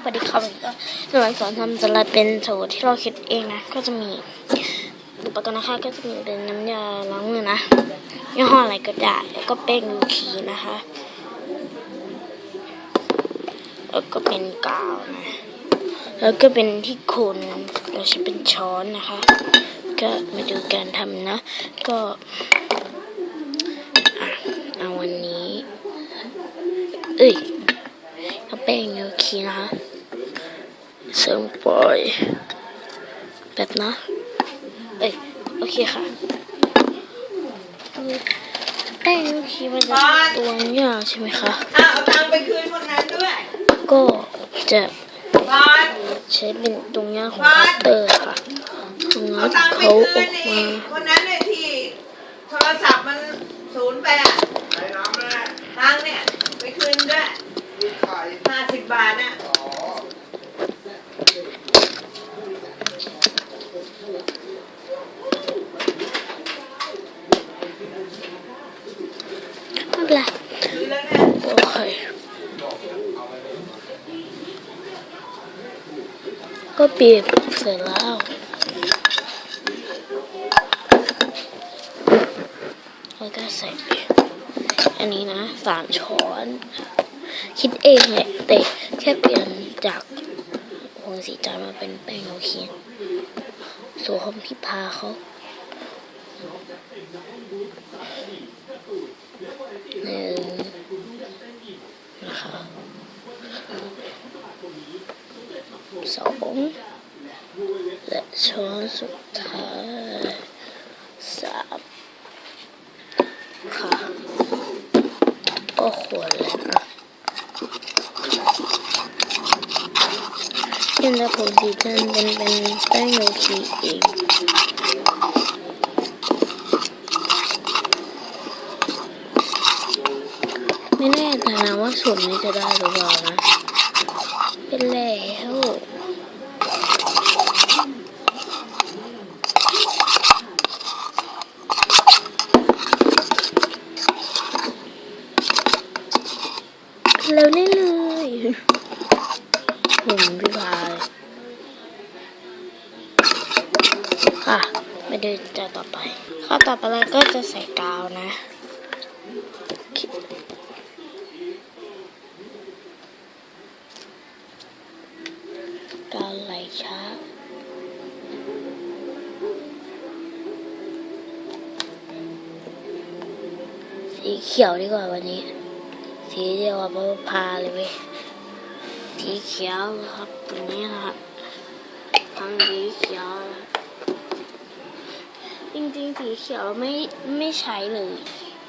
สวัสดีครับวันนี้ก็จะมาสอนทำสลัดเป็นสูตรที่เราคิดเองนะ ก็จะมีอุปกรณ์นะคะ ก็จะมีเป็นน้ำยาล้างมือนะยี่ห้ออะไรก็ได้แล้วก็แป้งยูคีนะคะแล้วก็เป็นกาวนะแล้วก็เป็นที่คนเราใช้เป็นช้อนนะคะ ก็มาดูการทำนะ ก็เอาวันนี้ เอ้ยเอาแป้งยูคีนะคะ เสริมปล่อยแบบนะ เอ้ยโอเคค่ะแป้งยูคีมันจะตัวยากใช่ไหมคะอะเอาตังค์ไปคืนคนนั้นด้วย ก็จะบอลใช้เป็นตรงยาของคัตเตอร์ค่ะทำเอาน้ำตังค์ไปเขาอคือนกไอ้มาคนนั้นเลยที่โทรศัพท์มันศูนย์ไปอะตังค์เนี่ยไปคืนด้วยห้าสิบบาทน่ะ ไม่เป็นไร คืนแล้วเนี่ยโอเคก็บีบเสร็จแล้วแล้วก็ใส่อันนี้นะสามช้อน คิดเองแหละแต่แค่เปลี่ยนจากพวงสีจานมาเป็นแป้งโอเคียนสูตรของพี่พาเขาหนึ่งนะคะ สองและช้อนสุดท้ายสามค่ะก็ควรแล้วนะเห็นแล้วผมสีจันเป็นเป็นแป้งโยคีเองไม่แน่ใจนะว่าสูตรนี้จะได้หรือเปล่านะ เป็นแล้วเร็วได้เลยผมพี่พาย ค่ะมาดูจอต่อไปข้อต่อไปเราก็จะใส่กาวนะกาวไหลช้าสีเขียวดีกว่าวันนี้ สีเดียวกับพาเลยเว้ยสีเขียวครับตรงนี้นะครับทำสีเขียว จริงๆ สีเขียวไม่ไม่ใช้เลย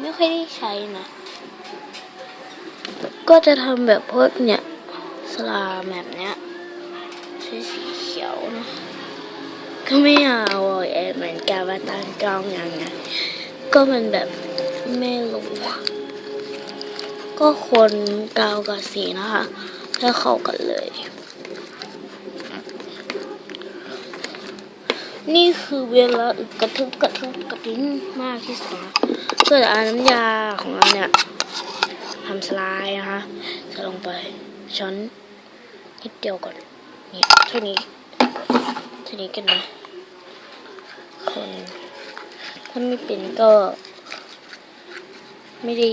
ไม่ค่อยได้ใช้นะ ก็จะทำแบบพวกเนี่ยสลาแบบเนี้ยใช้สีเขียวนะ ก็ไม่เอาเอเหมือนกันว่าตั้งกล้องยังไงก็มันแบบไม่รู้ก็คนกาวกับสีนะคะให้เข้ากันเลย นี่คือเวลาอึกกระทึบกระทึบกระทิ้นมากที่สุดนะเพื่อจะเอาน้ำยาของเราเนี่ยทำสไลด์นะคะใส่ลงไปช้อนนิดเดียวก่อนเนี่ยเท่านี้เท่านี้กันนะคนถ้าไม่เป็นก็ ไม่ได้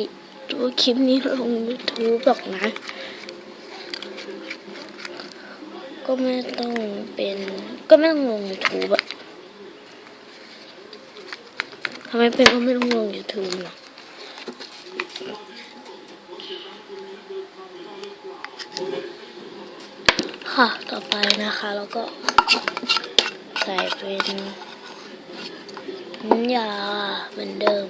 ดูคลิปนี้ลง YouTube หรอกนะ ก็ไม่ต้องเป็นก็ไม่ต้องลง YouTube อะำไมเป็นก็ไม่ต้องลง YouTube นะค่ะ ต่อไปนะคะ แล้วก็ ใส่เป็นน้ำยาเหมือนเดิม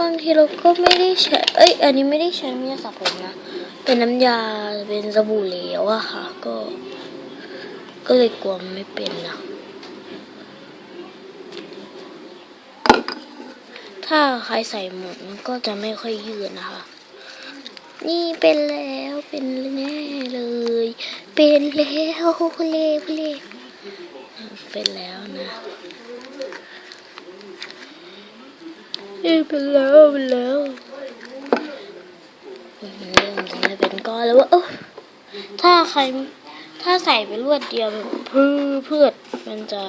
บางทีเราก็ไม่ได้ใช้ เอ้ย อันนี้ไม่ได้ใช้น้ำยาสระผมนะ เป็นน้ำยา เป็นสบู่เหลวอะค่ะ ก็ ก็เลยกลัวไม่เป็นนะ ถ้าใครใส่หมดมันก็จะไม่ค่อยยืดนะคะ นี่เป็นแล้วเป็นแน่เลย เป็นแล้วเล่เล่เป็นแล้วนะเอ้ยเป็นแล้วเป็นแล้วมันเริ่มจะไม่เป็นก้อนแล้วว่าถ้าใครถ้าใส่ไปรวดเดียวพือเพือมันจะ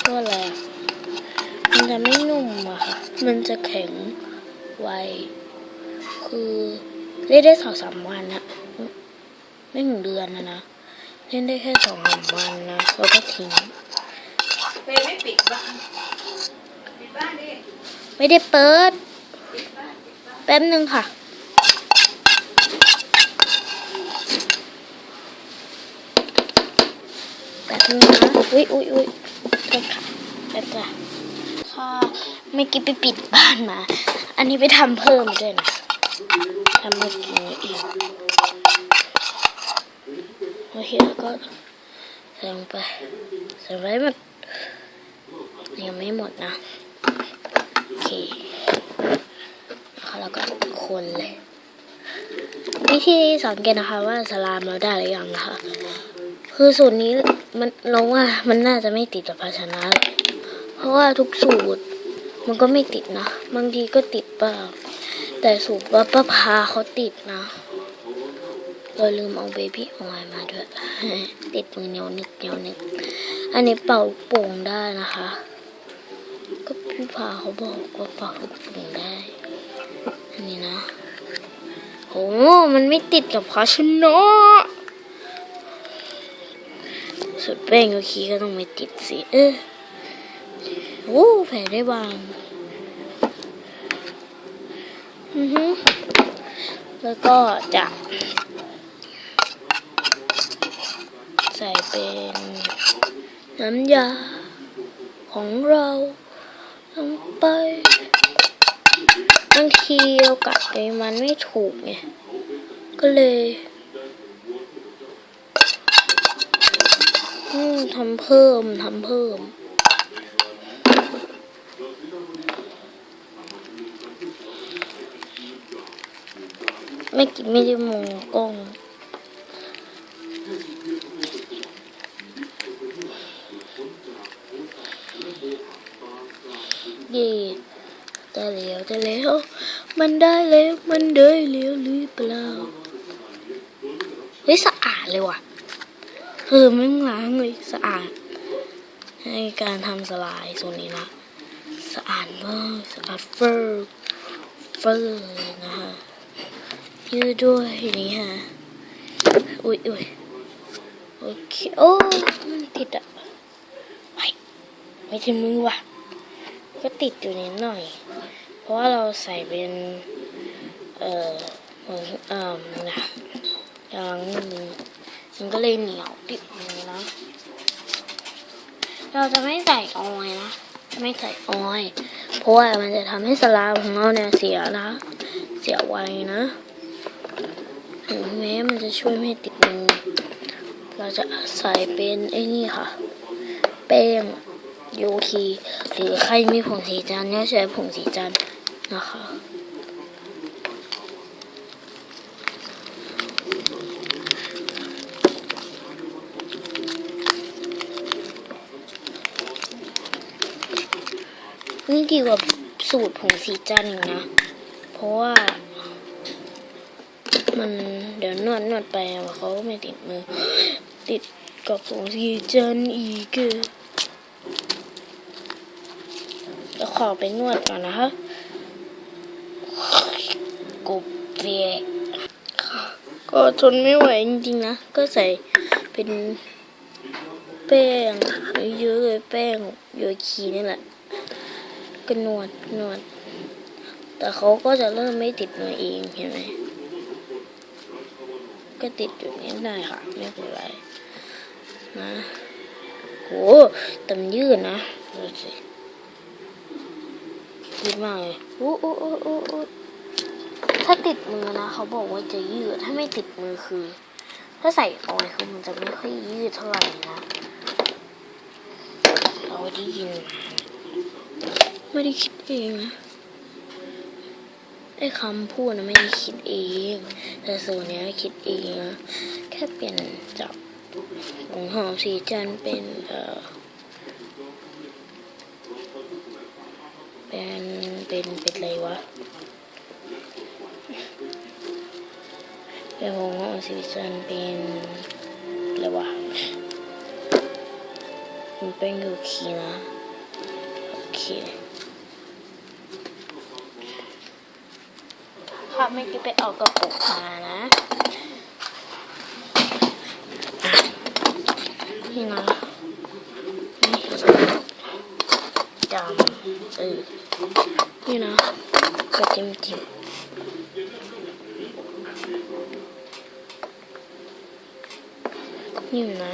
เพื่ออะไร มันจะไม่นุ่มอะค่ะ มันจะแข็งไว คือเล่นได้สองสามวันอะไม่ถึงเดือนนะนะ เล่นได้แค่สองสามวันนะแล้วก็ทิ้งเฟยไม่ปิดบ้านปิดบ้านดิไม่ได้เปิดปิดบ้านปิดบ้านแป๊บนึงค่ะแป๊บนึงนะ อุ้ยอุ้ยอุ้ยโทษค่ะแป๊บจ้ะค่ะ ไม่อกี้ไปปิดบ้านมา อันนี้ไปทำเพิ่มด้วยนะทำเมื่อกี้นี้เองโอเคแล้วก็ใส่ลงไปใส่ไว้หมดยังไม่หมดนะ โอเคแล้วก็คนเลยวิธีสังเกตนะคะว่าสลามเราได้หรือยังนะคะ คือสูตรนี้มันเราว่ามันน่าจะไม่ติดกับภาชนะ เพราะว่าทุกสูตร มันก็ไม่ติดนะ บางทีก็ติดบ้างแต่สูตรว่าป้าพาเขาติดนะเราลืมเอาเบบี้ออยมาด้วย ติดมือเหนียวนึกเหนียวนึก อันนี้เป่าโป่งได้นะคะ ก็พี่พาเขาบอกว่าเป่าลูกโป่งได้ อันนี้นะโหมันไม่ติดกับภาชนะสุดแป้งโยคีก็ต้องไม่ติดสิ เออโอ้แผลได้บาง อือฮึ แล้วก็จะใส่เป็นน้ำยาของเราลงไปบางทีเรากะปมันไม่ถูกไง ก็เลยทำเพิ่มทำเพิ่ม ไม่กินไม่ได้มองกล้องเย่ได้แล้วได้แล้ว มันได้แล้วมันได้แล้วหรือเปล่าเฮ้ยสะอาดเลยว่ะเออไม่ล้างเลยสะอาดให้การทำสลายส่วนนี้นะ สะอาดมากสะอาดเฟอร์เฟอร์นะคะ ยืดด้วยนี่ฮะอุ้ยอุ้ยโอเคโอ้มันติดอะไม่ไม่ถึงมือว่ะ ก็ติดอยู่นิดหน่อย เพราะว่าเราใส่เป็น เอ่อเหมือนเอ่อนะยางมือมันก็เลยเหนียวติดมือนะเราจะไม่ใส่ออยนะ ไม่ใส่ออย เพราะว่ามันจะทำให้สลามของเราเนี่ยเสียนะ เสียไวนะ ถึงแม้มันจะช่วยไม่ติดมือ เราจะใส่เป็นไอ้นี่ค่ะ แป้งโยคีหรือใครมีผงสีจันก็ใช้ผงสีจันนะคะนี่ดีกว่าสูตรผงสีจันทร์อีกนะ เพราะว่า มันเดี๋ยวนวดนวดไปอะเขาไม่ติดมือ ติดกับผงสีจันอีกเออเดี๋ยวขอไปนวดก่อนนะคะกบเปียกก็ทนไม่ไหวจริงๆนะ ก็ใส่เป็นแป้งเยอะๆเลยแป้งโยคีนี่แหละก็นวดนวด แต่เขาก็จะเริ่มไม่ติดมือเองเห็นไหม ก็ติดอยู่นิดหน่อยค่ะ ไม่เป็นไรนะโหแต่มันยืดนะดูสิยืดมากเลยอู้อู้อู้อู้อู้ถ้าติดมือนะ เขาบอกว่าจะยืด ถ้าไม่ติดมือคือ ถ้าใส่ออยล์คือมันจะไม่ค่อยยืดเท่าไหร่นะเราได้ยินมาไม่ได้คิดเองนะ ไอ้คำพูดนะไม่ได้คิดเอง แต่ส่วนเนี้ยคิดเองนะแค่เปลี่ยนจากของหอมสีจันเป็นเอ่อเป็นเป็นเป็นอะไรวะเป็นผมของสีสันเป็นอะไรวะมันเป็นยูคีนะโอเค ภาพไม่อกี้ไปเอากระปุกมานะนี่นะนี่จำเออนี่นะก็จิ้มจิ้มนี่นะ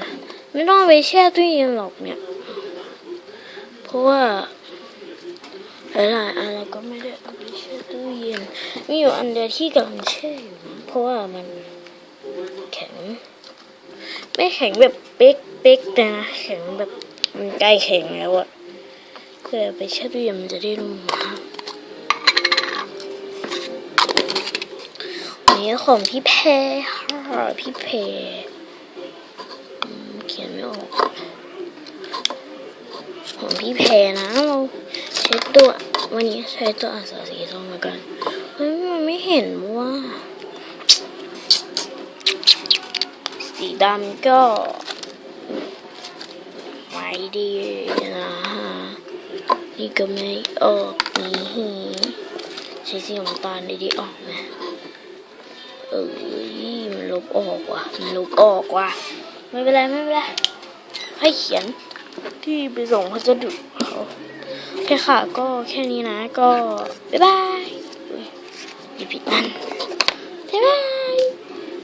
ไม่ต้องไปแช่ตู้เย็นหรอกเนี่ย เพราะว่าหลายๆอันเรก็ไม่ได้เอาไปแช่ตู้เย็น มีอยู่อันเดียวที่กำลังแช่อยู่นะเพราะว่ามันแข็ง ไม่แข็งแบบเป๊กเป๊กๆแต่นะแข็งแบบมันใกล้แข็งแล้วอะก็เลยเอไปแช่ตู้เย็นมันจะได้นุ่มนะอันนี้ของพี่แพรค่ะพี่แพรเขียนไม่ออกของพี่แพรนะเราใช้ตัววันนี้ใช้ตัวอักษร ห็นว่า สีดำก็ไม่ดีนะฮะนี่ก็ไม่ออกนี่ใช้สีน้ำตาลดีๆออกไหมเอ้ยมันลบออกว่ะมันลบออกว่ะไม่เป็นไรไม่เป็นไรให้เขียนที่ไปส่งพัสดุเขาโอเคค่ะก็แค่นี้นะก็ บ๊ายบาย อุ๊ยอ